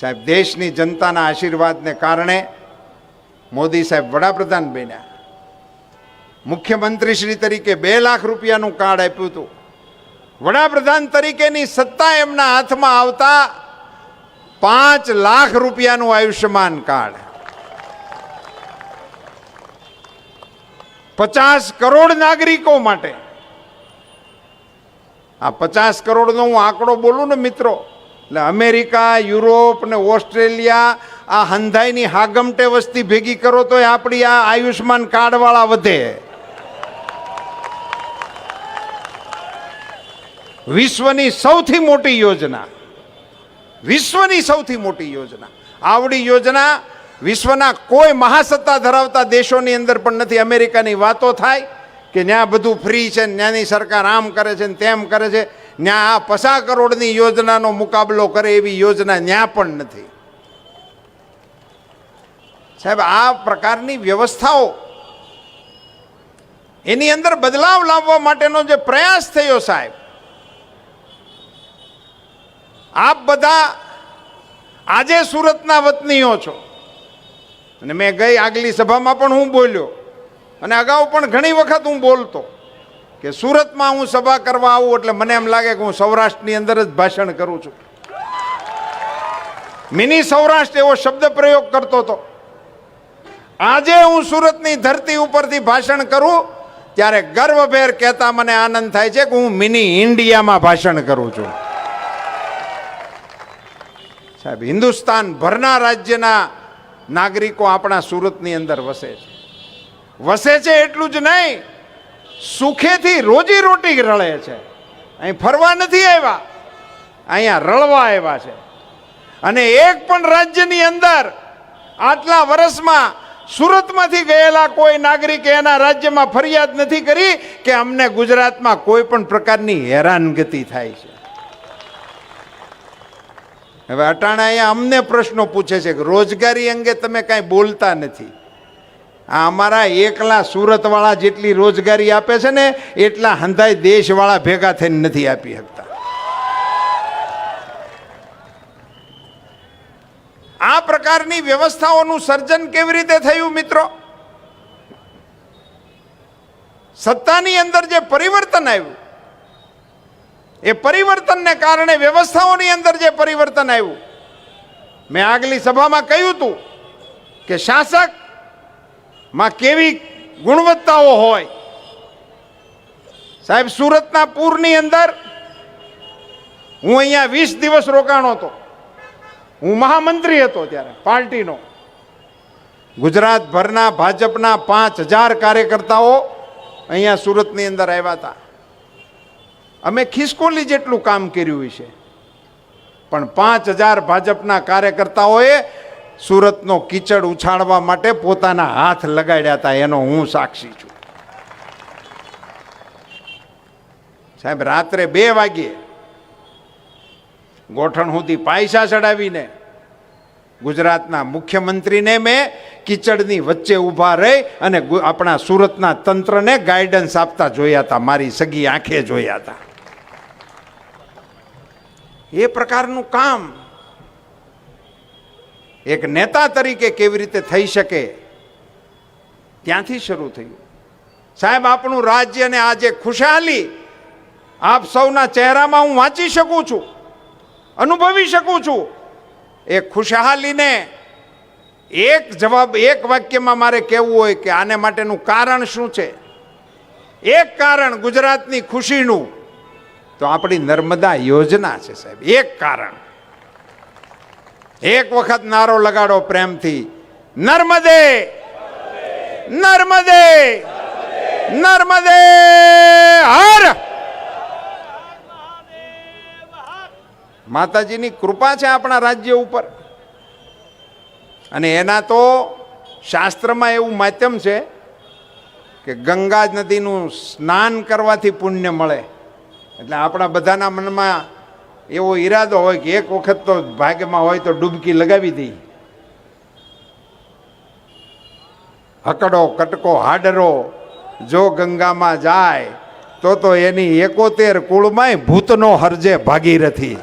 સાહેબ, દેશની જનતાના આશીર્વાદને કારણે મોદી સાહેબ વડાપ્રધાન બન્યા. મુખ્યમંત્રી શ્રી તરીકે બે લાખ રૂપિયાનું કાર્ડ આપ્યું હતું. વડાપ્રધાન તરીકેની સત્તા એમના હાથમાં આવતા પાંચ લાખ રૂપિયાનું આયુષ્યમાન કાર્ડ. પચાસ કરોડ નાગરિકો માટે. આ પચાસ કરોડનો હું આંકડો બોલું ને મિત્રો એટલે અમેરિકા, યુરોપ ને ઓસ્ટ્રેલિયા આ હંધાઈની હાગમટે વસ્તી ભેગી કરો તો આપણી આ આયુષ્માન કાર્ડવાળા વધે. વિશ્વની સૌથી મોટી યોજના. વિશ્વની સૌથી મોટી યોજના. આવડી યોજના વિશ્વના કોઈ મહાસત્તા ધરાવતા દેશોની અંદર પણ નથી. અમેરિકાની વાતો થાય કે ત્યાં બધું ફ્રી છે ત્યાંની સરકાર આમ કરે છે ને તેમ કરે છે. ત્યાં આ પસા કરોડની યોજનાનો મુકાબલો કરે એવી યોજના ત્યાં પણ નથી. સાહેબ, આ પ્રકારની વ્યવસ્થાઓ એની અંદર બદલાવ લાવવા માટેનો જે પ્રયાસ થયો સાહેબ, આપ બધા આજે સુરતના વતનીઓ છો. અને મેં ગઈ આગલી સભામાં પણ હું બોલ્યો. અને અગાઉ પણ ઘણી વખત હું બોલતો. કે સુરતમાં હું સભા કરવા આવું એટલે મને એમ લાગે કે હું સૌરાષ્ટ્રની અંદર જ ભાષણ કરું છું. મિની સૌરાષ્ટ્ર એવો શબ્દ પ્રયોગ કરતો હતો. આજે હું સુરતની ધરતી ઉપરથી ભાષણ કરું, ત્યારે ગર્વભેર કહેતા મને આનંદ થાય છે કે હું મિની ઇન્ડિયામાં ભાષણ કરું છું. સાહેબ, હિન્દુસ્તાન ભરના રાજ્યના નાગરિકો આપણા સુરતની અંદર વસે છે. વસે છે એટલું જ નહીં સુખેથી રોજી રોટી રળે છે. અહીં ફરવા નથી આવ્યા. અહીંયા રળવા આવ્યા છે. અને એક પણ રાજ્યની અંદર આટલા વર્ષમાં સુરતમાંથી ગયેલા કોઈ નાગરિકે એના રાજ્યમાં ફરિયાદ નથી કરી કે અમને ગુજરાતમાં કોઈ પણ પ્રકારની હેરાનગતિ થાય છે. હવે અટાણા અહીંયા અમને પ્રશ્નો પૂછે છે કે રોજગારી અંગે તમે કાંઈ બોલતા નથી. આ અમારા એકલા સુરતવાળા જેટલી રોજગારી આપે છે ને, એટલા હંધાય દેશવાળા ભેગા થઈને નથી આપી શકતા. આ પ્રકારની વ્યવસ્થાઓનું સર્જન કેવી રીતે થયું મિત્રો? સત્તાની અંદર જે પરિવર્તન આવ્યું, એ પરિવર્તનને કારણે વ્યવસ્થાઓની અંદર જે પરિવર્તન આવ્યું. મેં આગલી સભામાં કહ્યું હતું કે શાસક માં કેવી ગુણવત્તાઓ હોય? સાહેબ, સુરતના પૂરની અંદર હું અહીંયા વીસ દિવસ રોકાણો હતો. હું મહામંત્રી હતો ત્યારે, પાર્ટીનો. ગુજરાતભરના ભાજપના પાંચ હજાર કાર્યકર્તાઓ અહીંયા સુરતની અંદર આવ્યા હતા. અમે ખિસકોલી જેટલું કામ કર્યું છે પણ પાંચ હજાર ભાજપના કાર્યકર્તાઓએ સુરતનો કીચડ ઉછાળવા માટે પોતાના હાથ લગાડ્યા હતા, એનો હું સાક્ષી છું. સાહેબ, રાત્રે બે વાગ્યે ગોઠણ સુધી પાયસા ચડાવીને ગુજરાતના મુખ્યમંત્રીને મેં કિચડની વચ્ચે ઊભા રહી અને આપણા સુરતના તંત્રને ગાઈડન્સ આપતા જોયા હતા, મારી સગી આંખે જોયા હતા. એ પ્રકારનું કામ એક નેતા તરીકે કેવી રીતે થઈ શકે? ત્યાંથી શરૂ થયું. સાહેબ, આપણું રાજ્ય અને આજે ખુશહાલી આપ સૌના ચહેરામાં હું વાંચી શકું છું, અનુભવી શકું છું. એ ખુશહાલીને એક જવાબ, એક વાક્યમાં મારે કહેવું હોય કે આને માટેનું કારણ શું છે? એક કારણ ગુજરાતની ખુશીનું. તો આપણી નર્મદા યોજના છે સાહેબ, એક કારણ. એક વખત નારો લગાડો પ્રેમથી. નર્મદે! નર્મદે! નર્મદે! હર! માતાજીની કૃપા છે આપણા રાજ્ય ઉપર. અને એના તો શાસ્ત્રમાં એવું માધ્યમ છે કે ગંગા નદીનું સ્નાન કરવાથી પુણ્ય મળે. એટલે આપણા બધાના મનમાં એવો ઈરાદો હોય કે એક વખત તો ભાગ્યમાં હોય તો ડૂબકી લગાવી દઈ હકડો, કટકો, હાડરો જો ગંગામાં જાય, તો તો એની એકોતેર કુળમાંય ભૂતનો હરજે ભાગીરથી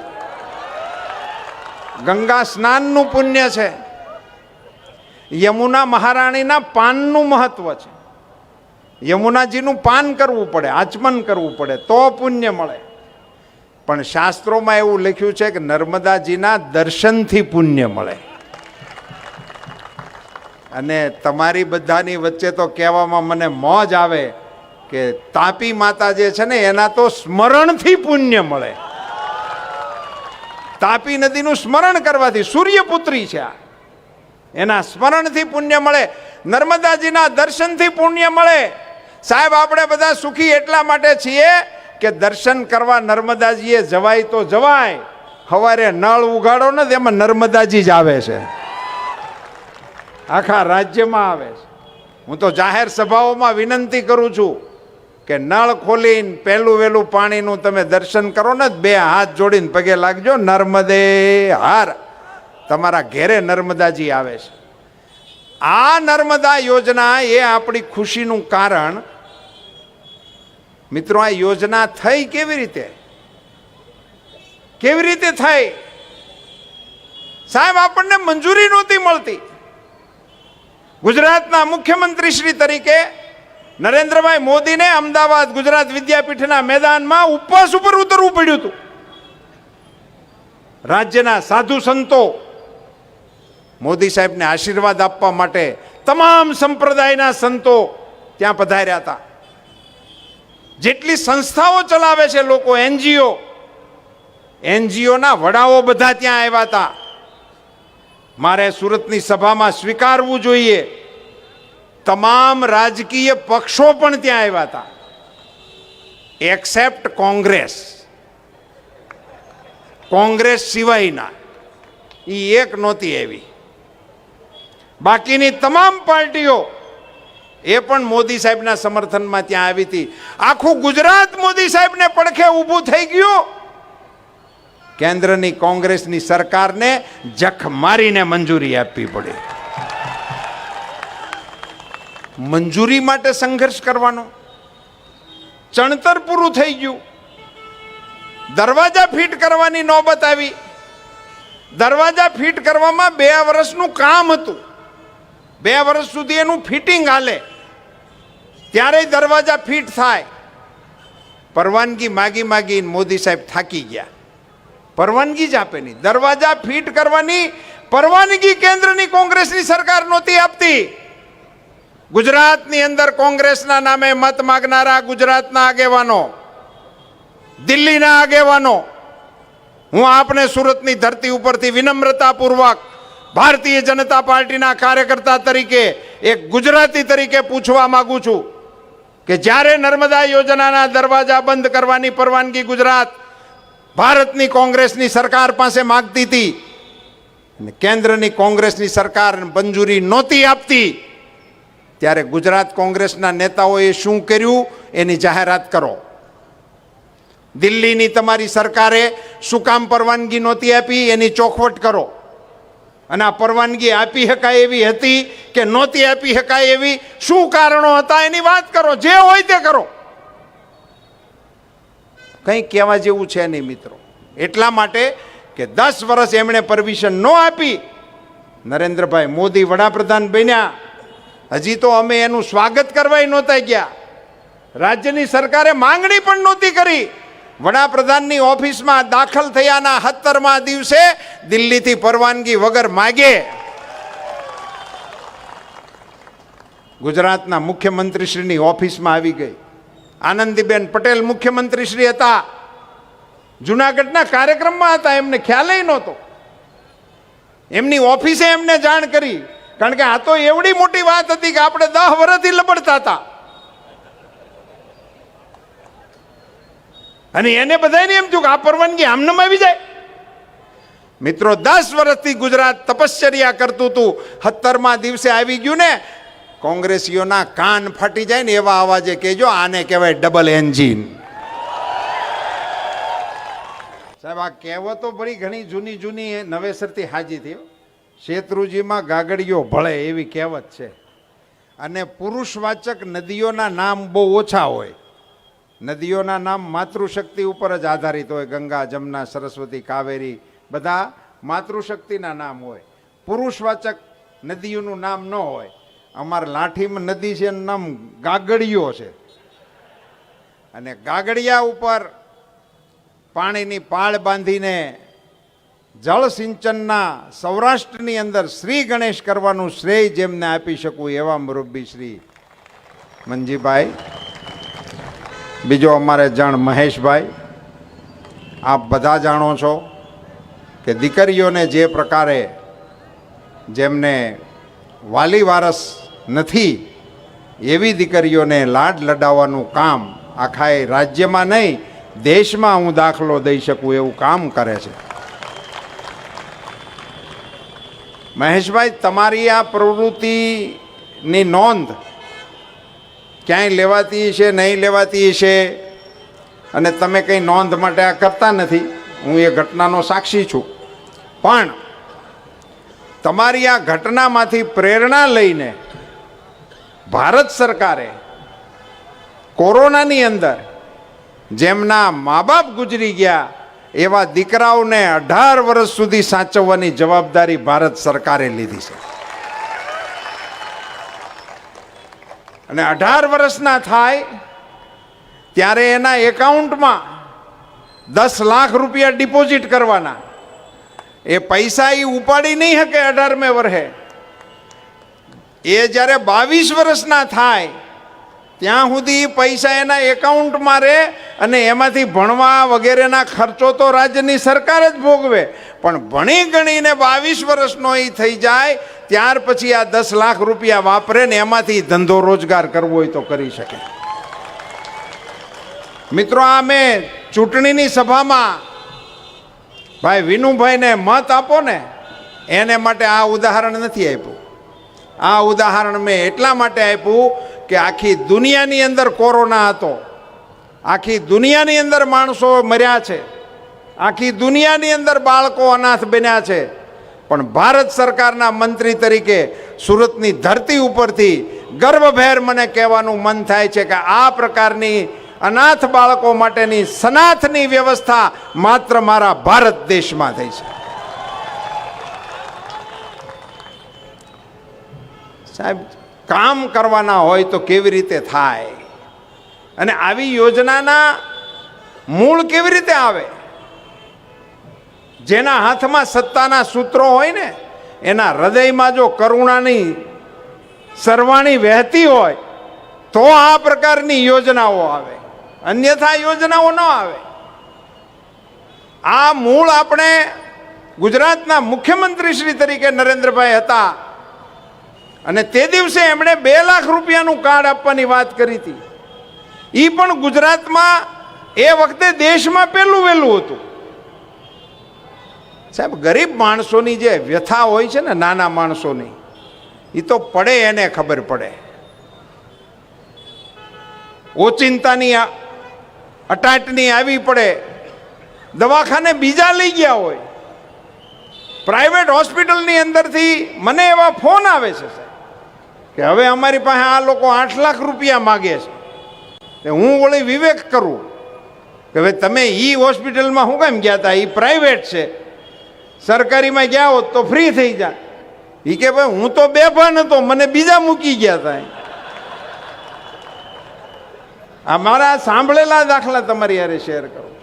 ગંગા સ્નાનનું પુણ્ય છે. યમુના મહારાણીના પાનનું મહત્વ છે. યમુનાજીનું પાન કરવું પડે, આચમન કરવું પડે, તો પુણ્ય મળે. પણ શાસ્ત્રોમાં એવું લખ્યું છે કે નર્મદાજીના દર્શનથી પુણ્ય મળે. અને તમારી બધાની વચ્ચે તો કહેવામાં મને મોજ આવે કે તાપી માતા જે છે ને, એના તો સ્મરણથી પુણ્ય મળે. તાપી નદીનું સ્મરણ કરવાથી સૂર્યપુત્રી છે આ. એના સ્મરણથી પુણ્ય મળે, નર્મદાજીના દર્શનથી પુણ્ય મળે. સાહેબ, આપણે બધા સુખી એટલા માટે છીએ કે દર્શન કરવા નર્મદાજીએ જવાય તો જવાય સવારે નળ ઉગાડો ને તેમાં નર્મદાજી જ આવે છે. આખા રાજ્યમાં આવે છે. હું તો જાહેર સભાઓમાં વિનંતી કરું છું કે નળ ખોલીને પહેલું વહેલું પાણીનું તમે દર્શન કરો ને બે હાથ જોડીને પગે લાગજો, નર્મદે હાર. તમારા ઘેરે નર્મદાજી આવે છે. આ નર્મદા યોજના એ આપણી ખુશીનું કારણ મિત્રો, આ યોજના થઈ કેવી રીતે? કેવી રીતે થઈ? સાહેબ, આપણને મંજૂરી નહોતી મળતી. ગુજરાતના મુખ્યમંત્રી શ્રી તરીકે નરેન્દ્રભાઈ મોદીને અમદાવાદ ગુજરાત વિદ્યાપીઠના મેદાનમાં ઉપવાસ ઉપર ઉતરવું પડ્યું હતું. રાજ્યના સાધુ સંતો મોદી સાહેબને આશીર્વાદ આપવા માટે તમામ સંપ્રદાયના સંતો ત્યાં પધાર્યા હતા. જેટલી સંસ્થાઓ ચલાવે છે લોકો, એનજીઓ. એનજીઓના વડાઓ બધા ત્યાં આવ્યા હતા. મારે સુરતની સભામાં સ્વીકારવું જોઈએ. તમામ રાજકીય પક્ષો પણ ત્યાં આવ્યા હતા. એક્સેપ્ટ કોંગ્રેસ. કોંગ્રેસ સિવાયના. એ એક નહોતી આવી. બાકીની તમામ પાર્ટીઓ એ પણ મોદી સાહેબના સમર્થનમાં ત્યાં આવી હતી. આખું ગુજરાત મોદી સાહેબને પડખે ઊભું થઈ ગયું. કેન્દ્રની કોંગ્રેસની સરકારને જખ મારીને મંજૂરી આપવી પડી. મંજૂરી માટે સંઘર્ષ કરવાનો. ચણતર પૂરું થઈ ગયું. દરવાજા ફિટ કરવાની નોબત આવી. દરવાજા ફિટ કરવામાં બે વર્ષનું કામ હતું. બે વર્ષ સુધી એનું ફિટિંગ હાલે. ત્યારે દરવાજા ફિટ થાય. પરવાનગી માગી માગી મોદી સાહેબ થાકી ગયા. પરવાનગી જ આપે નહીં. દરવાજા ફિટ કરવાની પરવાનગી કેન્દ્રની કોંગ્રેસની સરકાર નહોતી આપતી. ગુજરાતની અંદર કોંગ્રેસના નામે મત માગનારા ગુજરાતના આગેવાનો, દિલ્હીના આગેવાનો, હું આપને સુરતની ધરતી ઉપરથી વિનમ્રતાપૂર્વક ભારતીય જનતા પાર્ટીના કાર્યકર્તા તરીકે, એક ગુજરાતી તરીકે પૂછવા માગું છું. કે જ્યારે નર્મદા યોજનાના દરવાજા બંધ કરવાની પરવાનગી ગુજરાત ભારતની કોંગ્રેસની સરકાર પાસે માગતી હતી અને કેન્દ્રની કોંગ્રેસની સરકાર મંજૂરી નહોતી આપતી, ત્યારે ગુજરાત કોંગ્રેસના નેતાઓએ શું કર્યું? એની જાહેરાત કરો. દિલ્હીની તમારી સરકારે શું કામ પરવાનગી નહોતી આપી? એની ચોખવટ કરો. અને આ પરવાનગી આપી શકાય એવી હતી કે નહોતી આપી શકાય એવી? શું કારણો હતા? એની વાત કરો, જે હોય તે કરો. કંઈ કહેવા જેવું છે નહીં મિત્રો. એટલા માટે કે દસ વર્ષ એમણે પરમિશન ન આપી. નરેન્દ્રભાઈ મોદી વડાપ્રધાન બન્યા. હજી તો અમે એનું સ્વાગત કરવાય નહોતા ગયા. રાજ્યની સરકારે માંગણી પણ નહોતી કરી. વડાપ્રધાનની ઓફિસમાં દાખલ થયાના સત્તરમા દિવસે દિલ્હીથી પરવાનગી વગર માગે. ગુજરાતના મુખ્યમંત્રીશ્રીની ઓફિસમાં આવી ગઈ. આનંદીબેન પટેલ મુખ્યમંત્રીશ્રી હતા. જુનાગઢના કાર્યક્રમમાં હતા, એમને ખ્યાલય નહોતો. એમની ઓફિસે એમને જાણ કરી. કારણ કે આ તો એવડી મોટી વાત હતી કે આપણે દહ વર્ષથી લબડતા હતા. અને એને બધાને એમ થયું કે આ પરવાનગી આમનામ આવી જાય. મિત્રો, દસ વર્ષથી ગુજરાત તપશ્ચર્યા કરતું હતું. સત્તરમાં દિવસે આવી ગયું ને, કોંગ્રેસીઓના કાન ફાટી જાય ને એવા અવાજે કહેજો, આને કહેવાય ડબલ એન્જિન સાહેબ, આ કહેવતો ભરી ઘણી જૂની જૂની નવેસરથી હાજી થયો. શેત્રુજીમાં ગાગડીઓ ભળે એવી કહેવત છે. અને પુરુષવાચક નદીઓના નામ બહુ ઓછા હોય. નદીઓના નામ માતૃશક્તિ ઉપર જ આધારિત હોય. ગંગા, જમના, સરસ્વતી, કાવેરી, બધા માતૃશક્તિના નામ હોય. પુરુષવાચક નદીઓનું નામ ન હોય. અમારે લાઠીમાં નદી છે નામ ગાગડીઓ છે. અને ગાગડિયા ઉપર પાણીની પાળ બાંધીને જળસિંચનના સૌરાષ્ટ્રની અંદર શ્રી ગણેશ કરવાનું શ્રેય જેમને આપી શકું એવા મુરબ્બી શ્રી મંજીભાઈ બીજો અમારે જાણ મહેશભાઈ, આપ બધા જાણો છો કે દીકરીઓને જે પ્રકારે જેમને વાલી વારસ નથી, એવી દીકરીઓને લાડ લડાવવાનું કામ આખા એ રાજ્યમાં નહીં, દેશમાં હું દાખલો દઈ શકું એવું કામ કરે છે. મહેશભાઈ, તમારી આ પ્રવૃત્તિની નોંધ ક્યાંય લેવાતી છે નહીં લેવાતી છે અને તમે કંઈ નોંધ માટે આ કરતા નથી. હું એ ઘટનાનો સાક્ષી છું. પણ તમારી આ ઘટનામાંથી પ્રેરણા લઈને ભારત સરકારે કોરોનાની અંદર જેમના મા બાપ ગુજરી ગયા, એવા દીકરાઓને અઢાર વર્ષ સુધી સાચવવાની જવાબદારી ભારત સરકારે લીધી છે. અને અઢાર વર્ષના થાય, ત્યારે એના એકાઉન્ટમાં દસ લાખ રૂપિયા ડિપોઝિટ કરવાના. એ પૈસા એ ઉપાડી નહીં શકે અઢારમે વર્ષે. એ જ્યારે બાવીસ વર્ષના થાય ત્યાં સુધી પૈસા એના એકાઉન્ટમાં રહે અને એમાંથી ભણવા વગેરેના ખર્ચો તો રાજ્યની સરકાર જ ભોગવે. પણ ભણી ગણીને બાવીસ વર્ષનો એ થઈ જાય, ત્યાર પછી આ દસ લાખ રૂપિયા વાપરે ને એમાંથી ધંધો રોજગાર કરવો હોય તો કરી શકે. મિત્રો, આ મેં ચૂંટણીની સભામાં ભાઈ વિનુભાઈને મત આપો ને, એને માટે આ ઉદાહરણ નથી આપ્યું. આ ઉદાહરણ મેં એટલા માટે આપ્યું કે આખી દુનિયાની અંદર કોરોના હતો. આખી દુનિયાની અંદર માણસો મર્યા છે. આખી દુનિયાની અંદર બાળકો અનાથ બન્યા છે. પણ ભારત સરકારના મંત્રી તરીકે સુરતની ધરતી ઉપરથી ગર્વભેર મને કહેવાનું મન થાય છે કે આ પ્રકારની અનાથ બાળકો માટેની સનાથની વ્યવસ્થા માત્ર મારા ભારત દેશમાં થઈ છે. સાહેબ કામ કરવાના હોય તો કેવી રીતે થાય? અને આવી યોજનાના મૂળ કેવી રીતે આવે? જેના હાથમાં સત્તાના સૂત્રો હોય ને, એના હૃદયમાં જો કરુણાની સરવાણી વહેતી હોય, તો આ પ્રકારની યોજનાઓ આવે. અન્યથા યોજનાઓ ન આવે. આ મૂળ આપણે ગુજરાતના મુખ્યમંત્રી શ્રી તરીકે નરેન્દ્રભાઈ હતા. અને તે દિવસે એમણે બે લાખ રૂપિયાનું કાર્ડ આપવાની વાત કરી હતી. એ પણ ગુજરાતમાં એ વખતે દેશમાં પહેલું વહેલું હતું. સાહેબ, ગરીબ માણસોની જે વ્યથા હોય છે ને, નાના માણસોની એ તો પડે એને ખબર પડે. ઓચિંતાની અટાટની આવી પડે. દવાખાને બીજા લઈ ગયા હોય. પ્રાઇવેટ હોસ્પિટલની અંદરથી મને એવા ફોન આવે છે, સાહેબ. કે હવે અમારી પાસે આ લોકો આઠ લાખ રૂપિયા માગે છે. હું વળી વિવેક કરું કે હવે તમે એ હોસ્પિટલમાં શું કેમ ગયા હતા એ પ્રાઇવેટ છે. સરકારીમાં ગયા હોત તો ફ્રી થઈ જાય એ કે ભાઈ, હું તો બેભાન હતો, મને બીજા મૂકી ગયા હતા આ મારા સાંભળેલા દાખલા તમારી યારે શેર કરો.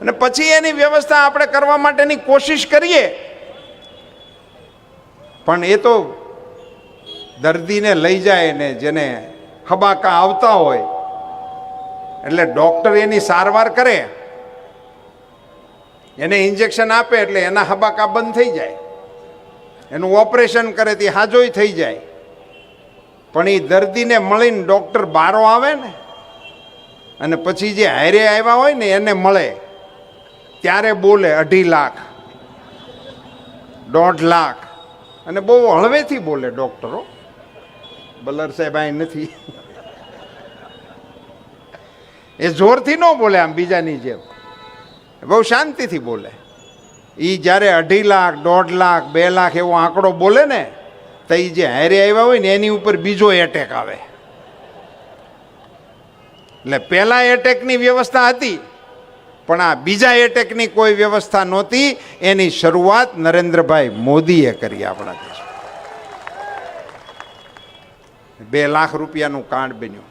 અને પછી એની વ્યવસ્થા આપણે કરવા માટેની કોશિશ કરીએ. પણ એ તો દર્દીને લઈ જાય ને જેને હબાકા આવતા હોય, એટલે ડૉક્ટર એની સારવાર કરે, એને ઇન્જેક્શન આપે એટલે એના હબાકા બંધ થઈ જાય. એનું ઓપરેશન કરે તે હાજોય થઈ જાય. પણ એ દર્દીને મળીને ડૉક્ટર બારો આવે ને, અને પછી જે હારે આવ્યા હોય ને એને મળે. ત્યારે બોલે અઢી લાખ, દોઢ લાખ, અને બહુ હળવેથી બોલે ડૉક્ટરો. બલર સાહેબ અહીં નથી. એ જોરથી ન બોલે આમ બીજાની જેમ. બહુ શાંતિથી બોલે. એ જ્યારે અઢી લાખ, દોઢ લાખ, બે લાખ એવો આંકડો બોલે ને, તો એ જે હારે આવ્યા હોય ને, એની ઉપર બીજો એટેક આવે. એટલે પહેલાં એટેકની વ્યવસ્થા હતી, પણ આ બીજા એટેકની કોઈ વ્યવસ્થા નહોતી. એની શરૂઆત નરેન્દ્રભાઈ મોદીએ કરી આપણા બે લાખ રૂપિયાનું કાંડ બન્યું.